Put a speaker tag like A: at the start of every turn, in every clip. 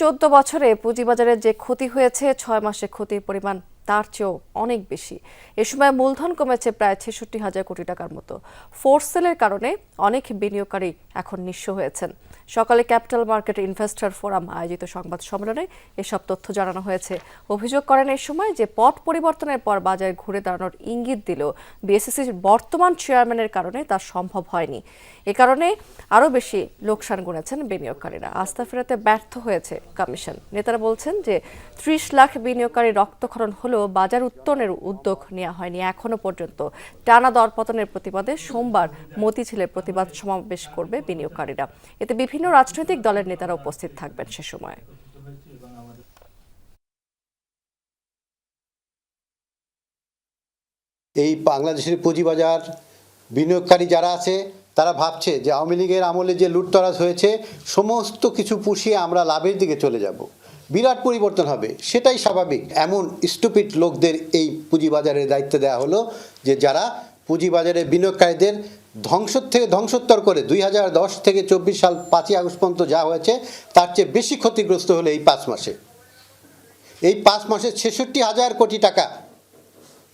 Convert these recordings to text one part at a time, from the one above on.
A: চোদ্দ বছরে পুঁজিবাজারের যে ক্ষতি হয়েছে, ছয় মাসে ক্ষতির পরিমাণ তার চেয়েও অনেক বেশি। এ সময় মূলধন কমেছে প্রায় ছেষট্টি হাজার কোটি টাকার মতো। ফোর্স সেলের কারণে অনেক বিনিয়োগকারী এখন নিঃস্ব হয়েছেন। সকালে ক্যাপিটাল মার্কেট ইনভেস্টর ফোরাম আয়োজিত সংবাদ সম্মেলনে এসব তথ্য জানানো হয়েছে। অভিযোগ করেন এই সময় যে পট পরিবর্তনের পর বাজার ঘুরে দাঁড়ানোর ইঙ্গিত দিলেও বিএসসিসির বর্তমান চেয়ারম্যানের কারণে তা সম্ভব হয়নি। এ কারণে আরও বেশি লোকসান গুনেছেন বিনিয়োগকারীরা। আস্থা ফেরাতে ব্যর্থ হয়েছে কমিশন। নেতারা বলছেন যে ত্রিশ লাখ বিনিয়োগকারী রক্তক্ষরণ হলেও বাজার উত্তনের উদ্যোগ নেওয়া হয়নি এখনও পর্যন্ত। টানা দরপতনের প্রতিবাদে সোমবার মতিঝিলে প্রতিবাদ সমাবেশ করবে বিনিয়োগকারীরা। এতে বিভিন্ন রাজনৈতিক দলের নেতারা উপস্থিত থাকবেন সে সময়।
B: এই বাংলাদেশের পুঁজিবাজার বিনিয়োগকারী যারা আছে, তারা ভাবছে যে আওয়ামী লীগের আমলে যে লুটতরাজ হয়েছে, সমস্ত কিছু পুষিয়ে আমরা লাভের দিকে চলে যাব। বিরাট পরিবর্তন হবে, সেটাই স্বাভাবিক। এমন স্টুপিড লোকদের এই পুঁজিবাজারের দায়িত্ব দেওয়া হলো যে যারা পুঁজিবাজারে বিনিয়োগকারীদের ধ্বংস থেকে ধ্বংসোত্তর করে দুই হাজার দশ থেকে চব্বিশ সাল পাঁচই আগস্ট পর্যন্ত যা হয়েছে, তার চেয়ে বেশি ক্ষতিগ্রস্ত হলো এই পাঁচ মাসে। এই পাঁচ মাসে ছেষট্টি হাজার কোটি টাকা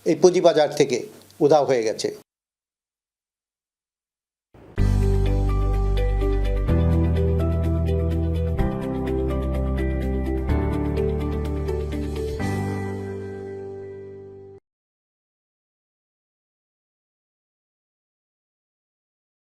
B: এই পুঁজিবাজার থেকে উধাও হয়ে গেছে।